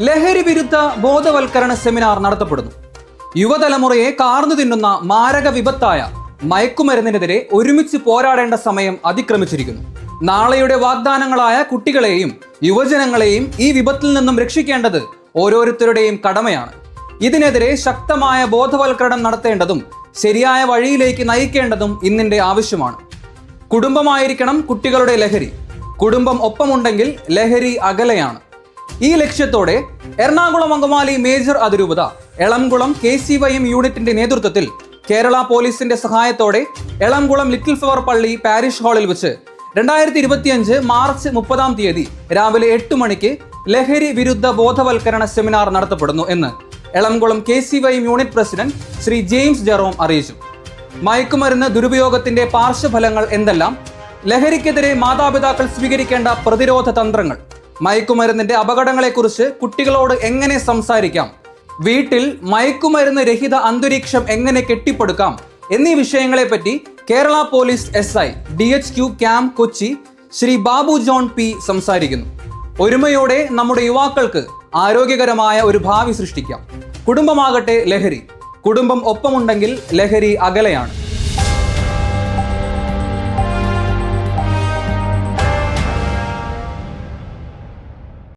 ലഹരി വിരുദ്ധ ബോധവൽക്കരണ സെമിനാർ നടത്തപ്പെടുന്നു. യുവതലമുറയെ കാർന്നു തിന്നുന്ന മാരക വിപത്തായ മയക്കുമരുന്നിനെതിരെ ഒരുമിച്ച് പോരാടേണ്ട സമയം അതിക്രമിച്ചിരിക്കുന്നു. നാളെയുടെ വാഗ്ദാനങ്ങളായ കുട്ടികളെയും യുവജനങ്ങളെയും ഈ വിപത്തിൽ നിന്നും രക്ഷിക്കേണ്ടത് ഓരോരുത്തരുടെയും കടമയാണ്. ഇതിനെതിരെ ശക്തമായ ബോധവൽക്കരണം നടത്തേണ്ടതും ശരിയായ വഴിയിലേക്ക് നയിക്കേണ്ടതും ഇന്നിന്റെ ആവശ്യമാണ്. കുടുംബമായിരിക്കണം കുട്ടികളുടെ ലഹരി. കുടുംബം ഒപ്പമുണ്ടെങ്കിൽ ലഹരി അകലെയാണ്. ഈ ലക്ഷ്യത്തോടെ എറണാകുളം അങ്കമാലി മേജർ അതിരൂപത Elamkulam K C Y M യൂണിറ്റിന്റെ നേതൃത്വത്തിൽ കേരള പോലീസിന്റെ സഹായത്തോടെ എളംകുളം ലിറ്റിൽ ഫ്ലവർ പള്ളി പാരിഷ് ഹാളിൽ വെച്ച് രണ്ടായിരത്തി ഇരുപത്തിയഞ്ച് മാർച്ച് മുപ്പതാം തീയതി രാവിലെ എട്ട് മണിക്ക് ലഹരി വിരുദ്ധ ബോധവൽക്കരണ സെമിനാർ നടത്തപ്പെടുന്നു എന്ന് Elamkulam K C Y unit president Shri James Jerome അറിയിച്ചു. മയക്കുമരുന്ന് ദുരുപയോഗത്തിന്റെ പാർശ്വഫലങ്ങൾ എന്തെല്ലാം? ലഹരിക്കെതിരെ മാതാപിതാക്കൾ സ്വീകരിക്കേണ്ട പ്രതിരോധ തന്ത്രങ്ങൾ മയക്കുമരുന്നിന്റെ അപകടങ്ങളെക്കുറിച്ച് കുട്ടികളോട് എങ്ങനെ സംസാരിക്കാം? വീട്ടിൽ മയക്കുമരുന്ന് രഹിത അന്തരീക്ഷം എങ്ങനെ കെട്ടിപ്പടുക്കാം? എന്നീ വിഷയങ്ങളെപ്പറ്റി Kerala police S I D H Q camp Kochi Shri Babu John P സംസാരിക്കുന്നു. ഒരുമയോടെ നമ്മുടെ യുവാക്കൾക്ക് ആരോഗ്യകരമായ ഒരു ഭാവി സൃഷ്ടിക്കാം. കുടുംബമാകട്ടെ ലഹരി. കുടുംബം ഒപ്പമുണ്ടെങ്കിൽ ലഹരി അകലെയാണ്.